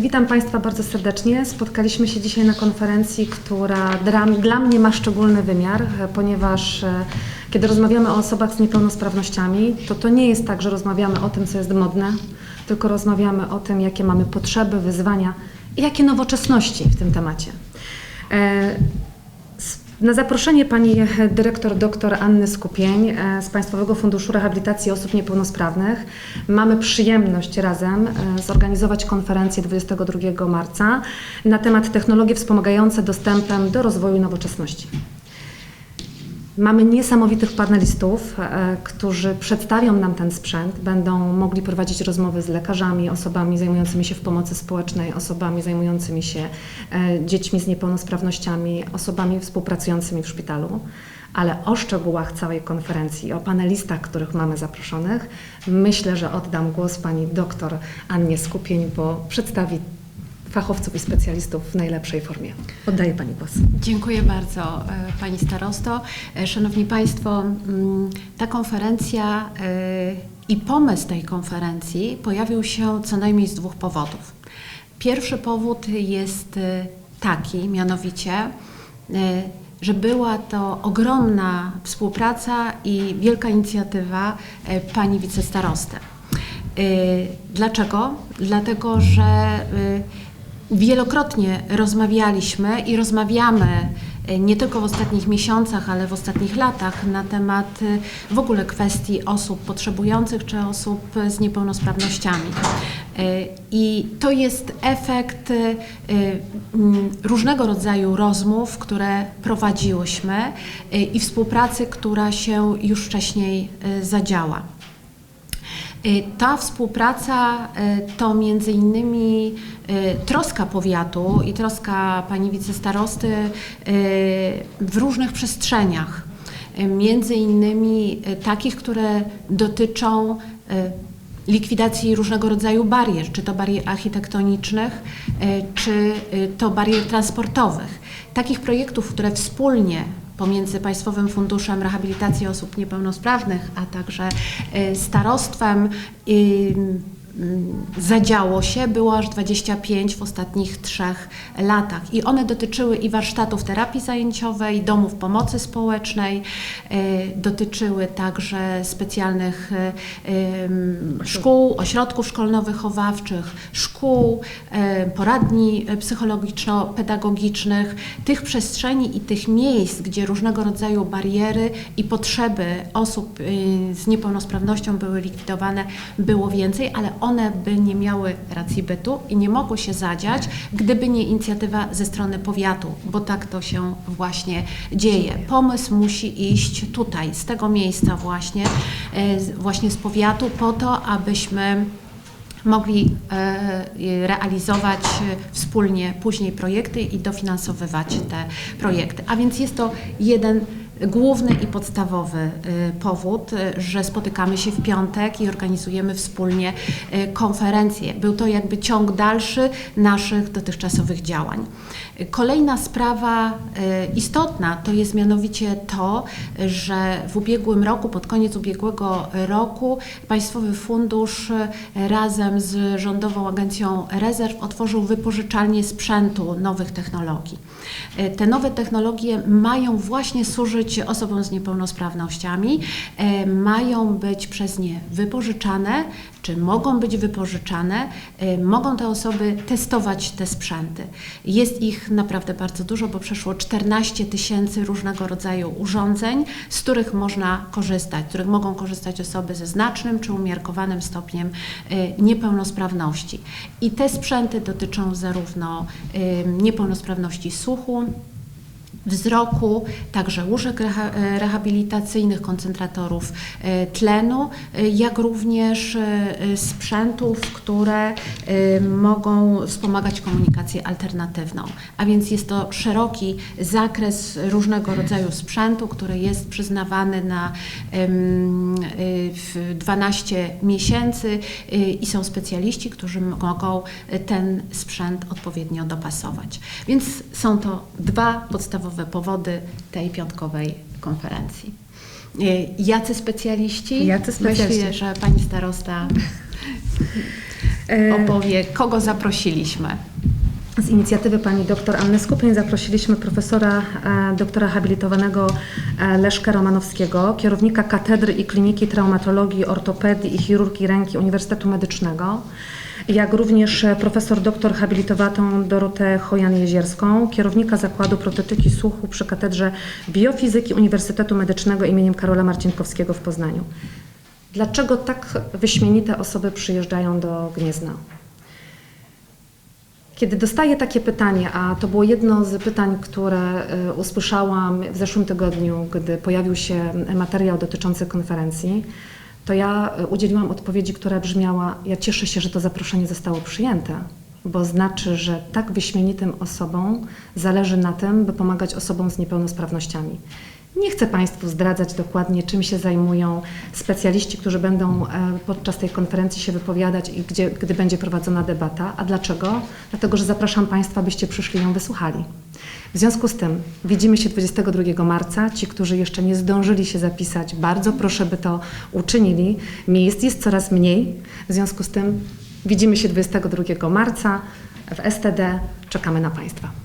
Witam Państwa bardzo serdecznie. Spotkaliśmy się dzisiaj na konferencji, która dla, mnie ma szczególny wymiar, e, ponieważ e, kiedy rozmawiamy o osobach z niepełnosprawnościami, to to nie jest tak, że rozmawiamy o tym, co jest modne, tylko rozmawiamy o tym, jakie mamy potrzeby, wyzwania i jakie nowoczesności w tym temacie. Na zaproszenie pani dyrektor dr Anny Skupień e, z Państwowego Funduszu Rehabilitacji Osób Niepełnosprawnych mamy przyjemność razem e, zorganizować konferencję 22 marca na temat technologie wspomagające dostępem do rozwoju nowoczesności. Mamy niesamowitych panelistów, e, którzy przedstawią nam ten sprzęt, będą mogli prowadzić rozmowy z lekarzami, osobami zajmującymi się w pomocy społecznej, osobami zajmującymi się e, dziećmi z niepełnosprawnościami, osobami współpracującymi w szpitalu. Ale o szczegółach całej konferencji, o panelistach, których mamy zaproszonych, myślę, że oddam głos pani doktor Annie Skupień, bo przedstawi fachowców i specjalistów w najlepszej formie. Oddaję pani głos. Dziękuję bardzo e, Pani Starosto. E, Szanowni Państwo, mm, ta konferencja e, i pomysł tej konferencji pojawił się co najmniej z dwóch powodów. Pierwszy powód jest taki, mianowicie, że była to ogromna współpraca i wielka inicjatywa Pani Wicestarosty. Dlaczego? Dlatego, że Wielokrotnie rozmawialiśmy i rozmawiamy e, nie tylko w ostatnich miesiącach, ale w ostatnich latach na temat e, w ogóle kwestii osób potrzebujących czy osób z niepełnosprawnościami. E, I to jest efekt mm, różnego rodzaju rozmów, które prowadziłyśmy i współpracy, która się już wcześniej zadziała. Y, Ta współpraca y, to między innymi y, troska powiatu i troska pani wicestarosty w różnych przestrzeniach. Między innymi takich, które dotyczą likwidacji różnego rodzaju barier, czy to barier architektonicznych, czy to barier transportowych. Takich projektów, które wspólnie pomiędzy Państwowym Funduszem Rehabilitacji Osób Niepełnosprawnych, a także y, starostwem y, zadziało się, było aż 25 w ostatnich trzech latach. I one dotyczyły i warsztatów terapii zajęciowej, domów pomocy społecznej, y, dotyczyły także specjalnych y, szkół, ośrodków szkolno-wychowawczych, szkół, y, poradni psychologiczno-pedagogicznych, tych przestrzeni i tych miejsc, gdzie różnego rodzaju bariery i potrzeby osób z niepełnosprawnością były likwidowane, było więcej, ale one by nie miały racji bytu i nie mogły się zadziać, gdyby nie inicjatywa ze strony powiatu, bo tak to się właśnie dzieje. Pomysł musi iść tutaj, z tego miejsca właśnie, e, właśnie z powiatu, po to, abyśmy mogli e, realizować e, wspólnie później projekty i dofinansowywać te projekty. A więc jest to jeden główny i podstawowy e, powód, e, że spotykamy się w piątek i organizujemy wspólnie e, konferencję. Był to jakby ciąg dalszy naszych dotychczasowych działań. Kolejna sprawa istotna to jest mianowicie to, że w ubiegłym roku, pod koniec ubiegłego roku, Państwowy Fundusz razem z Rządową Agencją Rezerw otworzył wypożyczalnię sprzętu nowych technologii. Te nowe technologie mają właśnie służyć osobom z niepełnosprawnościami, e, mają być przez nie wypożyczane, czy mogą być wypożyczane, e, mogą te osoby testować te sprzęty. Jest ich naprawdę bardzo dużo, bo przeszło 14 tysięcy różnego rodzaju urządzeń, z których można korzystać, z których mogą korzystać osoby ze znacznym czy umiarkowanym stopniem e, niepełnosprawności. I te sprzęty dotyczą zarówno niepełnosprawności słuchu, wzroku, także łóżek e, rehabilitacyjnych, koncentratorów e, tlenu, e, jak również sprzętów, które mogą wspomagać komunikację alternatywną. A więc jest to szeroki zakres różnego rodzaju sprzętu, który jest przyznawany na em, e, w 12 miesięcy i są specjaliści, którzy mogą ten sprzęt odpowiednio dopasować. Więc są to dwa podstawowe powody tej piątkowej konferencji. E, Jacy specjaliści? Jacy specjaliści? Myślę, że pani starosta E, opowie, kogo zaprosiliśmy. Z inicjatywy pani dr Anny Skupień zaprosiliśmy profesora e, doktora habilitowanego e, Leszka Romanowskiego, kierownika Katedry i Kliniki Traumatologii, Ortopedii i Chirurgii Ręki Uniwersytetu Medycznego, jak również e, profesor doktor habilitowatą Dorotę Chojan-Jezierską, kierownika Zakładu Protetyki Słuchu przy Katedrze Biofizyki Uniwersytetu Medycznego im. Karola Marcinkowskiego w Poznaniu. Dlaczego tak wyśmienite osoby przyjeżdżają do Gniezna? Kiedy dostaję takie pytanie, a to było jedno z pytań, które y, usłyszałam w zeszłym tygodniu, gdy pojawił się materiał dotyczący konferencji, to ja y, udzieliłam odpowiedzi, która brzmiała: Ja cieszę się, że to zaproszenie zostało przyjęte, bo znaczy, że tak wyśmienitym osobom zależy na tym, by pomagać osobom z niepełnosprawnościami. Nie chcę Państwu zdradzać dokładnie, czym się zajmują specjaliści, którzy będą e, podczas tej konferencji się wypowiadać i gdzie, gdy będzie prowadzona debata. A dlaczego? Dlatego, że zapraszam Państwa, byście przyszli ją wysłuchali. W związku z tym widzimy się 22 marca. Ci, którzy jeszcze nie zdążyli się zapisać, bardzo proszę, by to uczynili. Miejsc jest coraz mniej. W związku z tym widzimy się 22 marca w STD. Czekamy na Państwa.